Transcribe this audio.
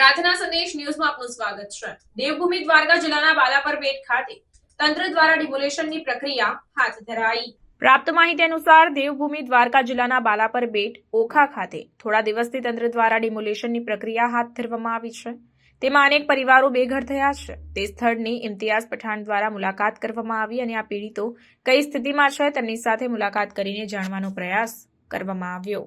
પ્રાર્થના સંદેશ ન્યૂઝમાં આપનું સ્વાગત છે. દેવભૂમિ દ્વારકા જિલ્લાના બાલાપર બેટ ખાતે તંત્ર દ્વારા ડિમોલેશનની પ્રક્રિયા હાથ ધરાઈ. પ્રાપ્ત માહિતી અનુસાર દેવભૂમિ દ્વારકા જિલ્લાના બાલાપર બેટ ઓખા ખાતે થોડા દિવસથી તંત્ર દ્વારા ડિમોલેશનની પ્રક્રિયા હાથ ધરવામાં આવી છે. તેમાં અનેક પરિવારો બેઘર થયા છે. તે સ્થળની ઇમ્તિયાઝ પઠાણ દ્વારા મુલાકાત કરવામાં આવી અને આ પીડિતો કઈ સ્થિતિમાં છે તેમની સાથે મુલાકાત કરીને જાણવાનો પ્રયાસ કરવામાં આવ્યો.